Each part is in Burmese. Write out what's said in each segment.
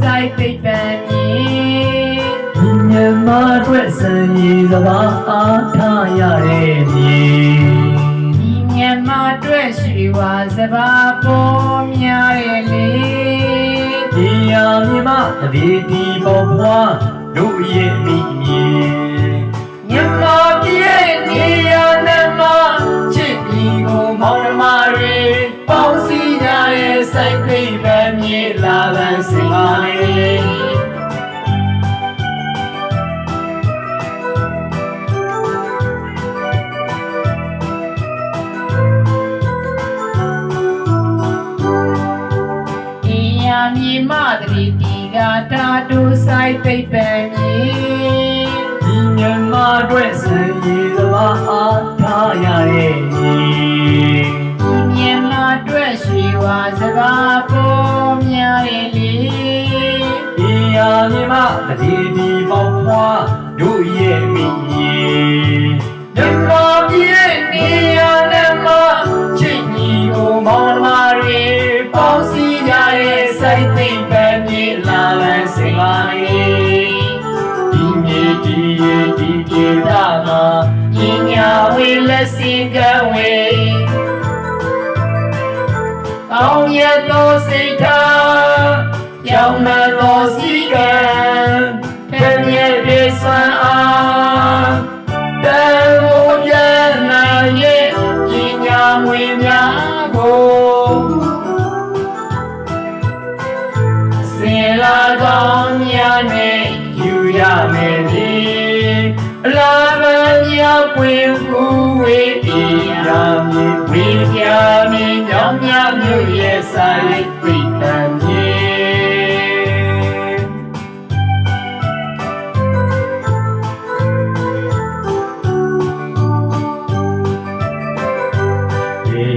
ဆိုင်သိပ္ပံမြေဒီမြတ်မအတွက်စံရည်စပါးအားထားရတဲ့မြေဒီမြန်မာအတွက်ရှိဝါစပါပေါ်များရဲ့လေဒီယာမြမတတိတီပေါ်ဖွားတို့ရဲ့မိမြေမြန်မာပြ ရဲ့စိုက်သိပ္ပံမြေလာလန်းစင်ပါလေဒီယာမြေမတတိတီကတာတူဆိုင်သိပ္ပံမြေဒီမြတ်မအတွက်စံရည်စပါးအားထားရတဲ့ မတတိတီပေါ်ဖွားတို့ရဲ့မိမြေမြန်မာပြည်ရဲ့နေရာနဲ့မှာချစ်ညီကိုမောင်နှမတွေပေါင်းစည်းကြရဲ့စိုက်သိပ္ပံမြေလာလန်းစင်ပါလေဒီမြေဒီရေဒီဒေသမှာပညာဝေလက်စင်ကဝေကောင်းရသောစိတ်ထားကြောင်းမသောစီကံ ညာမွေများကိုစင်လာကောင်းများနဲ့ယူရမယ်ဒီအလားမများပွင့်ကူဝေးပြရာမြေဝေးပြမြေညောင်များမြို့ရဲ့ဆိုင်ပြိ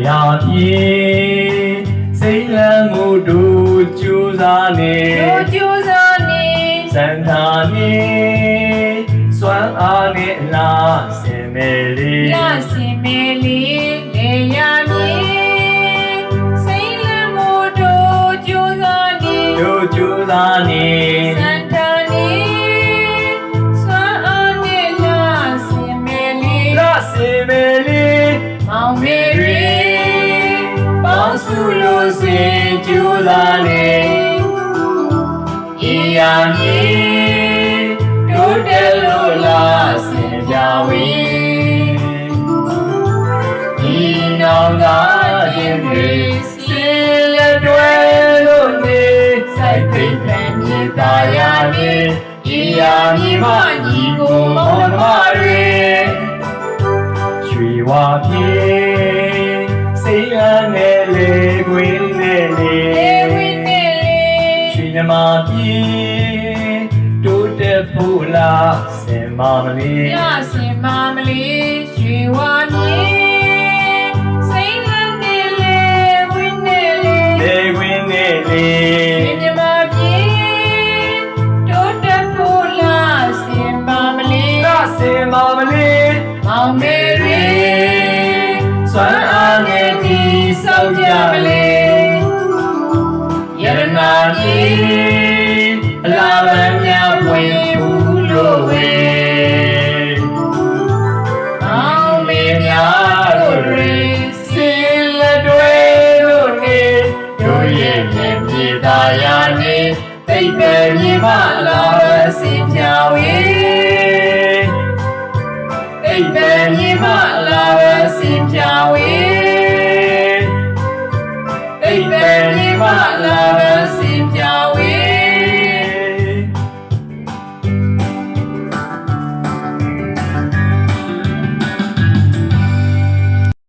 ရေယာပြေစိတ်လမ်းမှုတို့ကြိုးစားနေတို့ကြိုးစားနေစံသာနေစွမ်းအားနဲ့အလားစင်မယ်လေးရစင်မေလေးလေရမြေစိတ်လမ်းမို့တို့ကြိုးစားနေတို့ကြိုးစားနေ လို့စင်ကြိုးစားနေဤယာမြေတို့တယ်လို့လာစင်ကြဝေဤနောင်သာရင်တွေစင်လက်တွဲလို့နေစိုက်သိမ့်တဲ့မြေသားရာနေဤယာမြေမညီကိုမောင်နှမတွေရွှေဝါပြေ စိတ်အနဲ့လေခွင်းနဲ့လေလေဝင်းနေလေရွှေနှမပြေတိုးတက်ဖို့လားစင်မမလီရစင်မမလေးရွှေဝါမြေစိတ်လန်းနေလေဝင်းနေလေလေခွင်းနဲ့လေမြမပြေတိုးတက်ဖို့လားစင်ပါမလေးလစင်မမလီမောင်မေိတ်ပဲမြေမလာစင်ပြောင်း၏တိတ်ပဲမြေ